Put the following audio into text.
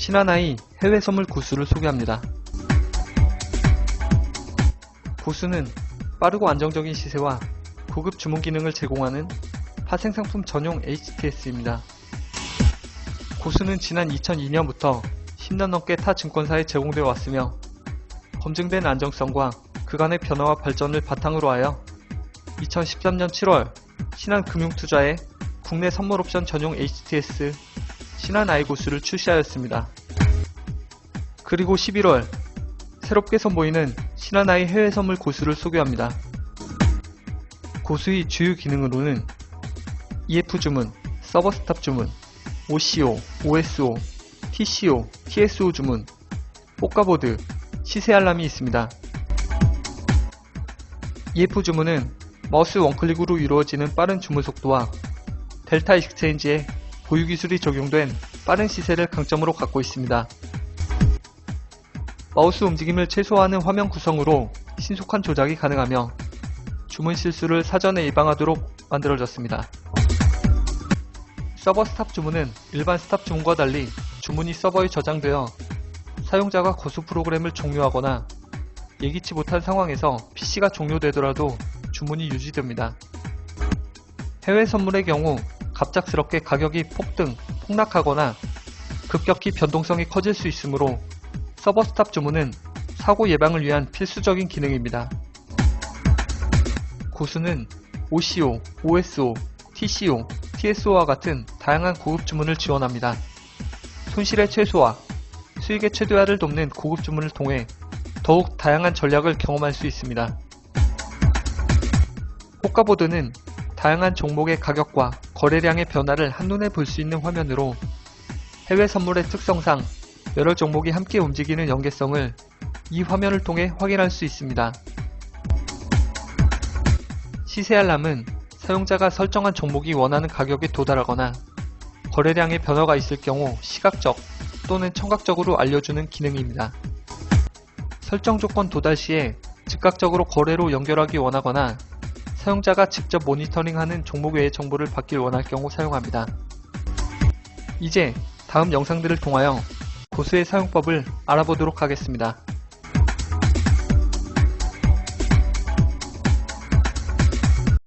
신한아이 해외 선물 고수를 소개합니다. 고수는 빠르고 안정적인 시세와 고급 주문 기능을 제공하는 파생상품 전용 HTS입니다. 고수는 지난 2002년부터 10년 넘게 타 증권사에 제공되어 왔으며 검증된 안정성과 그간의 변화와 발전을 바탕으로 하여 2013년 7월 신한금융투자에 국내 선물옵션 전용 HTS 신한 아이고수를 출시하였습니다. 그리고 11월 새롭게 선보이는 신한아이 해외 선물 고수를 소개합니다. 고수의 주요 기능으로는 EF 주문, 서버 스탑 주문, OCO, OSO, TCO, TSO 주문, 포카보드, 시세 알람이 있습니다. EF 주문은 마우스 원클릭으로 이루어지는 빠른 주문 속도와 델타 익스체인지에 보유 기술이 적용된 빠른 시세를 강점으로 갖고 있습니다. 마우스 움직임을 최소화하는 화면 구성으로 신속한 조작이 가능하며 주문 실수를 사전에 예방하도록 만들어졌습니다. 서버 스탑 주문은 일반 스탑 주문과 달리 주문이 서버에 저장되어 사용자가 고수 프로그램을 종료하거나 예기치 못한 상황에서 PC가 종료되더라도 주문이 유지됩니다. 해외 선물의 경우 갑작스럽게 가격이 폭등, 폭락하거나 급격히 변동성이 커질 수 있으므로 서버 스탑 주문은 사고 예방을 위한 필수적인 기능입니다. 고수는 OCO, OSO, TCO, TSO와 같은 다양한 고급 주문을 지원합니다. 손실의 최소화, 수익의 최대화를 돕는 고급 주문을 통해 더욱 다양한 전략을 경험할 수 있습니다. 호가보드는 다양한 종목의 가격과 거래량의 변화를 한눈에 볼 수 있는 화면으로 해외 선물의 특성상 여러 종목이 함께 움직이는 연계성을 이 화면을 통해 확인할 수 있습니다. 시세 알람은 사용자가 설정한 종목이 원하는 가격에 도달하거나 거래량의 변화가 있을 경우 시각적 또는 청각적으로 알려주는 기능입니다. 설정 조건 도달 시에 즉각적으로 거래로 연결하기 원하거나 사용자가 직접 모니터링하는 종목 외의 정보를 받길 원할 경우 사용합니다. 이제 다음 영상들을 통하여 고수의 사용법을 알아보도록 하겠습니다.